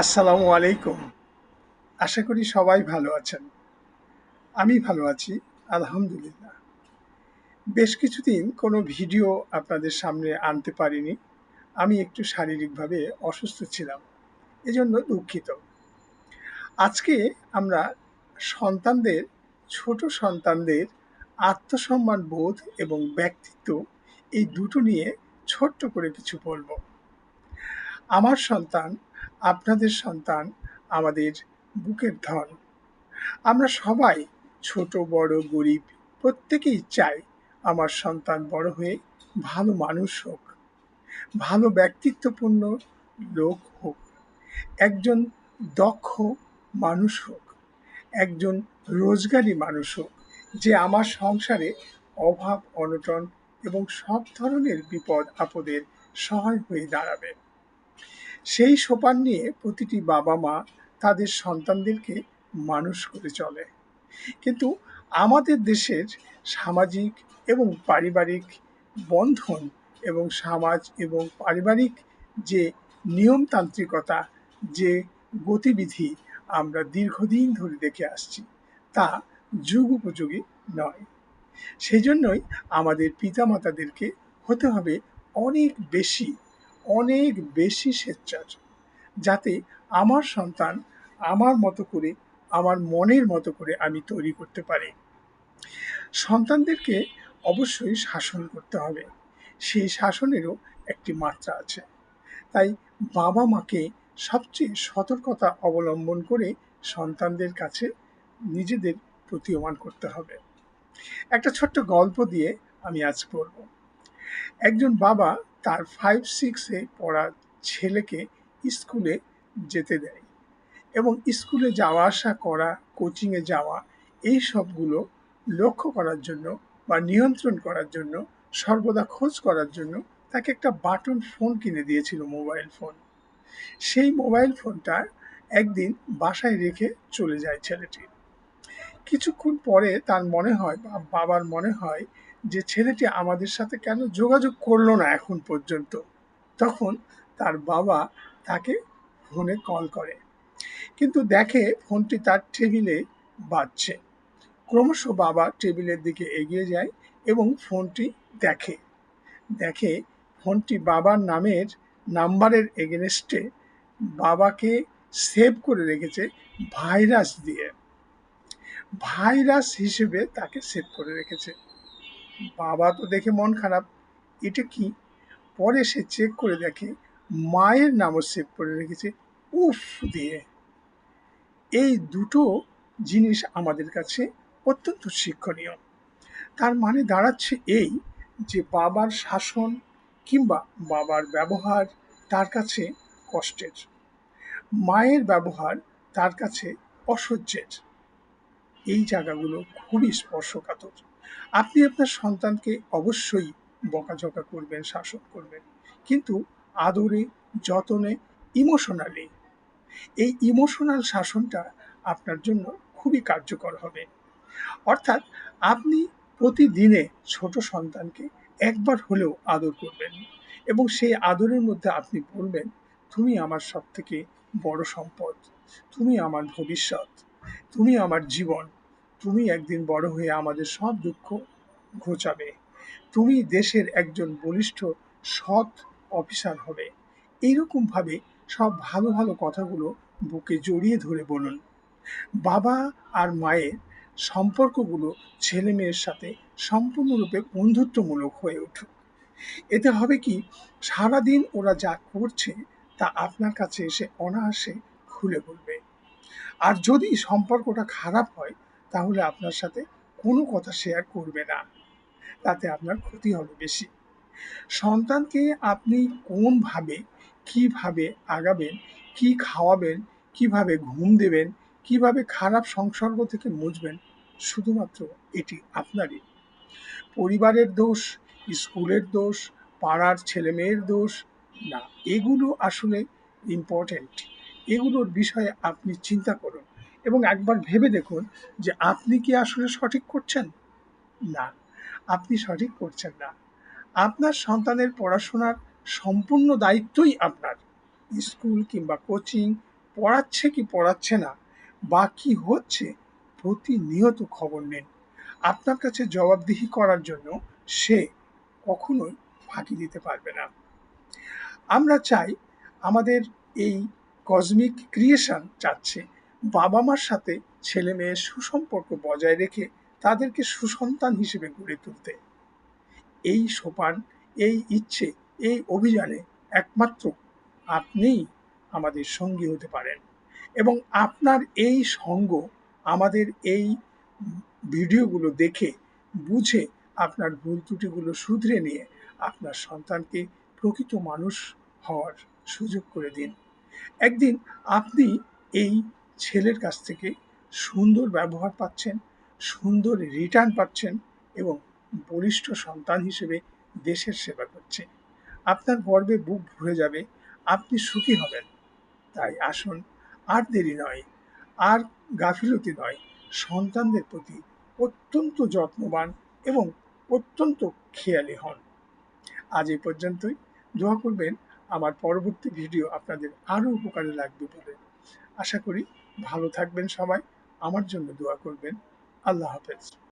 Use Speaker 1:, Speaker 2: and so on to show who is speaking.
Speaker 1: আসসালামু আলাইকুম। আশা করি সবাই ভালো আছেন। আমি ভালো আছি, আলহামদুলিল্লাহ। বেশ কিছুদিন কোনো ভিডিও আপনাদের সামনে আনতে পারিনি। আমি একটু শারীরিকভাবে অসুস্থ ছিলাম, এজন্য দুঃখিত। আজকে আমরা সন্তানদের, ছোট সন্তানদের আত্মসম্মান বোধ এবং ব্যক্তিত্ব এই দুটো নিয়ে ছোট্ট করে কিছু বলব। আমার সন্তান আপনাদের সন্তান আমাদের বুকের ধন। আমরা সবাই ছোট, বড়, গরিব, প্রত্যেকেই চাই আমার সন্তান বড় হয়ে ভালো মানুষ হোক, ভালো ব্যক্তিত্বপূর্ণ লোক হোক, একজন দক্ষ মানুষ হোক, একজন রোজগারি মানুষ হোক, যে আমার সংসারে অভাব, অনটন এবং সব ধরনের বিপদ আপদের সহায় হয়ে দাঁড়াবে। সেই সোপান নিয়ে প্রতিটি বাবা মা তাদের সন্তানদেরকে মানুষ করে চলে। কিন্তু আমাদের দেশের সামাজিক এবং পারিবারিক বন্ধন এবং সমাজ এবং পারিবারিক যে নিয়মতান্ত্রিকতা, যে গতিবিধি আমরা দীর্ঘদিন ধরে দেখে আসছি, তা যুগ উপযোগী নয়। সেই জন্যই আমাদের পিতামাতাদেরকে হতে হবে অনেক বেশি অনেক বেশি স্বেচ্ছার, যাতে আমার সন্তান আমার মতো করে, আমার মনের মতো করে আমি তৈরি করতে পারি। সন্তানদেরকে অবশ্যই শাসন করতে হবে। সেই শাসনেরও একটি মাত্রা আছে। তাই বাবা মাকে সবচেয়ে সতর্কতা অবলম্বন করে সন্তানদের কাছে নিজেদের প্রতীয়মান করতে হবে। একটা ছোট্ট গল্প দিয়ে আমি আজ বলব একজন বাবা তার ফাইভ সিক্সে পড়া ছেলেকে স্কুলে যেতে দেয় এবং স্কুলে যাওয়া, আসা, করা কোচিংয়ে যাওয়া, এই সবগুলো লক্ষ্য করার জন্য বা নিয়ন্ত্রণ করার জন্য, সর্বদা খোঁজ করার জন্য তাকে একটা বাটন ফোন কিনে দিয়েছিল মোবাইল ফোন সেই মোবাইল ফোনটা একদিন বাসায় রেখে চলে যায় ছেলেটি। কিছুক্ষণ পরে তার মনে হয় বা বাবার মনে হয় যে ছেলেটি আমাদের সাথে কেন যোগাযোগ করল না এখন পর্যন্ত? তখন তার বাবা তাকে ফোনে কল করে। কিন্তু দেখে ফোনটি তার টেবিলে বাজছে। ক্রমশ বাবা টেবিলের দিকে এগিয়ে যায় এবং ফোনটি দেখে। দেখে ফোনটি বাবার নামের নাম্বারের এগেনস্টে বাবাকে সেভ করে রেখেছে ভাইরাস দিয়ে। ভাইরাস হিসেবে তাকে সেভ করে রেখেছে। বাবা তো দেখে মন খারাপ। এটা কি? পরে সে চেক করে দেখে মায়ের নামও সেভ করে রেখেছে। উফ দিয়ে। এই দুটো জিনিস আমাদের কাছে অত্যন্ত শিক্ষণীয়। তার মানে দাঁড়াচ্ছে এই যে বাবার শাসন কিংবা বাবার ব্যবহার তার কাছে কষ্টের। মায়ের ব্যবহার তার কাছে অসহ্যের। এই জায়গাগুলো খুবই স্পর্শকাতর। আপনি আপনার সন্তানকে অবশ্যই বকাঝকা করবেন, শাসন করবেন। কিন্তু আদরে, যতনে, ইমোশনালি এই ইমোশনাল শাসনটা আপনার জন্য খুবই কার্যকর হবে। অর্থাৎ আপনি প্রতিদিনে ছোট সন্তানকে একবার হলেও আদর করবেন এবং সেই আদরের মধ্যে আপনি বলবেন, তুমি আমার সব থেকে বড় সম্পদ, তুমি আমার ভবিষ্যৎ, তুমি আমার জীবন তুমি একদিন বড় হয়ে আমাদের সব দুঃখ ঘোচাবে। তুমি দেশের একজন বলিষ্ঠ, সৎ অফিসার হবে। এইরকমভাবে সব ভালো ভালো কথাগুলো বুকে জড়িয়ে ধরে বলুন। বাবা আর মায়ের সম্পর্কগুলো ছেলে মেয়ের সাথে সম্পূর্ণরূপে বন্ধুত্বমূলক হয়ে উঠুক। এতে হবে কি, সারাদিন ওরা যা করছে তা আপনার কাছে এসে অনায়াসে খুলে বলবে। আর যদি সম্পর্কটা খারাপ হয় তাহলে আপনার সাথে কোনো কথা শেয়ার করবে না। তাতে আপনার ক্ষতি হবে বেশি। সন্তানকে আপনি কোনভাবে, কীভাবে আগাবেন, কি খাওয়াবেন, কীভাবে ঘুম দেবেন, কীভাবে খারাপ সংসর্গ থেকে মুছবেন, শুধুমাত্র এটি আপনারই। পরিবারের দোষ, স্কুলের দোষ, পাড়ার ছেলেমেয়ের দোষ, না, এগুলো আসলে ইম্পর্টেন্ট এগুলোর বিষয়ে আপনি চিন্তা করুন। এবং একবার ভেবে দেখুন যে আপনি কি আসলে সঠিক করছেন? না, আপনি সঠিক করছেন না। আপনার সন্তানের পড়াশোনার সম্পূর্ণ দায়িত্বই আপনার। স্কুল কিংবা কোচিং পড়াচ্ছে কি পড়াচ্ছে না বা কি হচ্ছে প্রতিনিয়ত খবর নিন। আপনার কাছে জবাবদিহি করার জন্য সে কখনোই ফাঁকি দিতে পারবে না। আমরা চাই আমাদের এই কসমিক ক্রিয়েশন চাচ্ছে বাবা মার সাথে ছেলে মেয়ের সুসম্পর্ক বজায় রেখে তাদেরকে সুসন্তান হিসেবে গড়ে তুলতে। এই সোপান, এই ইচ্ছে, এই অভিযানে একমাত্র আপনিই আমাদের সঙ্গী হতে পারেন এবং আপনার এই সঙ্গ আমাদের এই ভিডিওগুলো দেখে, বুঝে আপনার ভুল ত্রুটিগুলো শুধরে নিয়ে আপনার সন্তানকে প্রকৃত মানুষ হওয়ার সুযোগ করে দিন। একদিন আপনি এই ছেলের কাছ থেকে সুন্দর ব্যবহার পাচ্ছেন, সুন্দর রিটার্ন পাচ্ছেন এবং বলিষ্ঠ সন্তান হিসেবে দেশের সেবা করছে। আপনার গর্বে বুক ভরে যাবে, আপনি সুখী হবেন। তাই আসুন, আর দেরি নয়, আর গাফিলতি নয়, সন্তানদের প্রতি অত্যন্ত যত্নবান এবং অত্যন্ত খেয়ালি হন। আজ এই পর্যন্তই। দোয়া করবেন, আমার পরবর্তী ভিডিও আপনাদের আরও উপকারে লাগবে বলে। আশা করি ভালো থাকবেন সবাই। আমার জন্য দোয়া করবেন। আল্লাহ হাফেজ।